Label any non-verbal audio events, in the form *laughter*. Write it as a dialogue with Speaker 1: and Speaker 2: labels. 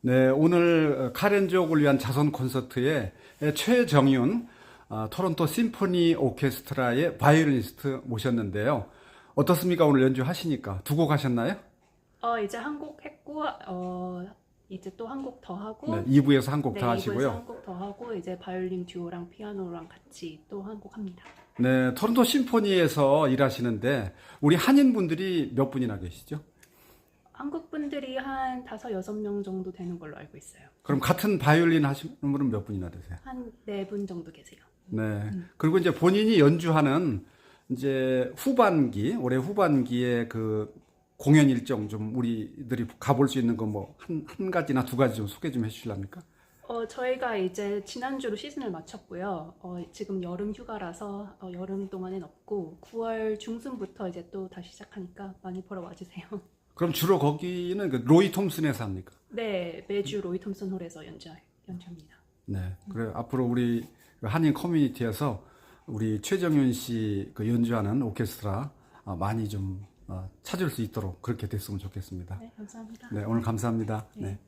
Speaker 1: 네, 오늘 카렌족을 위한 자선 콘서트에 최정윤 아, 토론토 심포니 오케스트라의 바이올리니스트 모셨는데요. 어떻습니까? 오늘 연주하시니까 두고 가셨나요?
Speaker 2: 어 이제 한 곡 했고 어 이제 또 한 곡 더 하고
Speaker 1: 네, 2부에서 한 곡더
Speaker 2: 네,
Speaker 1: 하시고요.
Speaker 2: 한곡 더 하고 이제 바이올린 듀오랑 피아노랑 같이 또 한 곡 합니다.
Speaker 1: 네, 토론토 심포니에서 일하시는데 우리 한인 분들이 몇 분이나 계시죠?
Speaker 2: 한국 분들이 한 다섯 여섯 명 정도 되는 걸로 알고 있어요.
Speaker 1: 그럼 같은 바이올린 하시는 분은 몇 분이나 되세요?
Speaker 2: 한 네 분 정도 계세요.
Speaker 1: 네. 그리고 이제 본인이 연주하는 이제 후반기, 올해 후반기에 그 공연 일정 좀 우리들이 가볼 수 있는 거 뭐 한 한 가지나 두 가지 좀 소개 좀 해주실랍니까?
Speaker 2: 어 저희가 이제 지난주로 시즌을 마쳤고요. 어 지금 여름 휴가라서 어, 여름 동안엔 없고 9월 중순부터 이제 또 다시 시작하니까 많이 보러 와주세요. *laughs*
Speaker 1: 그럼 주로 거기는 그 로이 톰슨에서 합니까?
Speaker 2: 네 매주 로이 톰슨 홀에서 연주 연주합니다.
Speaker 1: 네. 그래 앞으로 우리 한인 커뮤니티에서 우리 최정윤 씨 그 연주하는 오케스트라 아, 많이 좀 어, 찾을 수 있도록 그렇게 됐으면 좋겠습니다.
Speaker 2: 네 감사합니다.
Speaker 1: 네, 오늘 감사합니다.
Speaker 2: 네.
Speaker 1: 네.